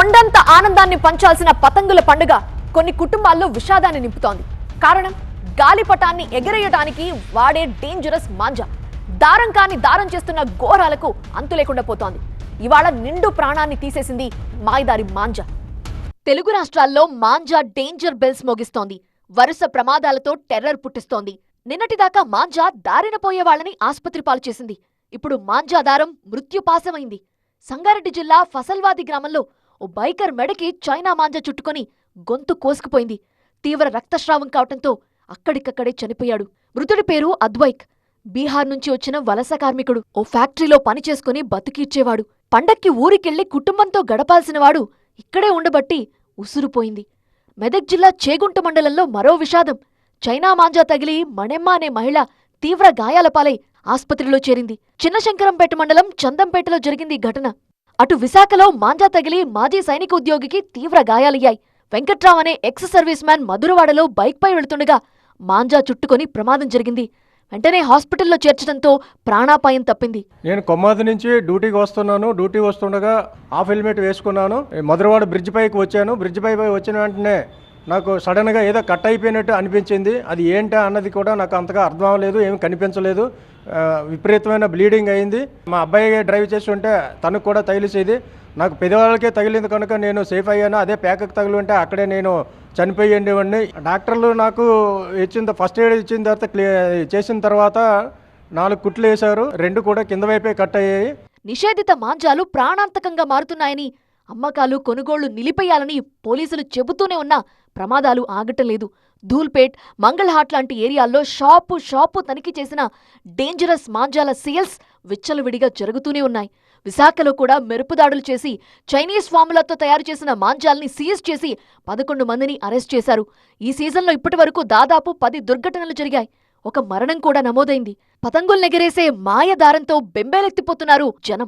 కొండంత ఆనందాన్ని పంచాల్సిన పతంగుల పండుగ కొన్ని కుటుంబాల్లో విషాదాన్ని నింపుతోంది. కారణం గాలిపటాన్ని ఎగరేయడానికి వాడే డేంజరస్ మాంజా. దారం కాని దారం చేస్తున్న ఘోరాలకు అంతు లేకుండా పోతోంది. ఇవాళ నిండు ప్రాణాన్ని తీసేసింది మాయదారి మాంజా. తెలుగు రాష్ట్రాల్లో మాంజా డేంజర్ బెల్స్ మోగిస్తోంది. వరుస ప్రమాదాలతో టెర్రర్ పుట్టిస్తోంది. నిన్నటిదాకా మాంజా దారిన పోయేవాళ్ళని ఆసుపత్రి ఆస్పత్రి పాలు చేసింది. ఇప్పుడు మాంజా దారం మృత్యుపాశమైంది సంగారెడ్డి జిల్లా ఫసల్వాది గ్రామంలో ఓ బైకర్ మెడకి చైనా మాంజా చుట్టుకొని గొంతు కోసుకుపోయింది. తీవ్ర రక్తస్రావం కావటంతో అక్కడికక్కడే చనిపోయాడు. మృతుడి పేరు అద్వైక్. బీహార్ నుంచి వచ్చిన వలస కార్మికుడు. ఓ ఫ్యాక్టరీలో పనిచేసుకుని బతికిచ్చేవాడు. పండక్కి ఊరికెళ్ళి కుటుంబంతో గడపాల్సినవాడు ఇక్కడే ఉండబట్టి ఉసురుపోయింది. మెదక్ జిల్లా చేగుంట మండలంలో మరో విషాదం. చైనా మాంజా తగిలి మణెమ్మ అనే మహిళ తీవ్ర గాయాల పాలై ఆస్పత్రిలో చేరింది. చిన్నశంకరంపేట మండలం చందంపేటలో జరిగింది ఈ ఘటన. అటు విశాఖలో మాంజా తగిలి మాజీ సైనిక ఉద్యోగికి తీవ్ర గాయాలయ్యాయి. వెంకట్రావ్ అనే ఎక్స్ సర్వీస్ మ్యాన్ మధురవాడలో బైక్పై వెళుతుండగా మాంజా చుట్టుకొని ప్రమాదం జరిగింది. వెంటనే హాస్పిటల్లో చేర్చడంతో ప్రాణాపాయం తప్పింది. నేను కొమ్మాది నుంచి డ్యూటీకి వస్తున్నాను. డ్యూటీ వస్తుండగా హాఫ్ హెల్మెట్ వేసుకున్నాను. మధురవాడ బ్రిడ్జ్ పైకి వచ్చాను. బ్రిడ్జ్ పై వచ్చిన వెంటనే నాకు సడన్గా ఏదో కట్ అయిపోయినట్టు అనిపించింది. అది ఏంటా అన్నది కూడా నాకు అంతగా అర్థం అవ్వలేదు ఏమి కనిపించలేదు. విపరీతమైన బ్లీడింగ్ అయింది. మా అబ్బాయి డ్రైవ్ చేసి ఉంటే తనకు కూడా తగిలిసేది. నాకు పెద్దవాళ్ళకే తగిలింది కనుక నేను సేఫ్ అయ్యాను. అదే ప్యాకకు తగిలి ఉంటే అక్కడే నేను చనిపోయి ఉండేవాడిని డాక్టర్లు నాకు ఇచ్చిన ఫస్ట్ ఎయిడ్ ఇచ్చిన తర్వాత క్లియర్ చేసిన తర్వాత నాలుగు కుట్లు వేశారు. రెండు కూడా కింద వైపే కట్ అయ్యాయి. నిషేధిత మాంజాలు ప్రాణాంతకంగా మారుతున్నాయని అమ్మకాలు కొనుగోళ్ళు నిలిపేయాలని పోలీసులు చెబుతూనే ఉన్నా ప్రమాదాలు ఆగటం లేదు. ధూల్పేట్ మంగళహాట్ లాంటి ఏరియాల్లో షాపు షాపు తనిఖీ చేసిన డేంజరస్ మాంజాల సేల్స్ విచ్చలవిడిగా జరుగుతూనే ఉన్నాయి. విశాఖలో కూడా మెరుపుదాడులు చేసి చైనీస్ ఫార్ములాతో తయారు చేసిన మాంజాల్ని సీజ్ చేసి పదకొండు మందిని అరెస్ట్ చేశారు. ఈ సీజన్లో ఇప్పటి వరకు దాదాపు పది దుర్ఘటనలు జరిగాయి. ఒక మరణం కూడా నమోదైంది. పతంగులు నెగరేసే మాయ దారంతో బెంబేలెత్తిపోతున్నారు జనం.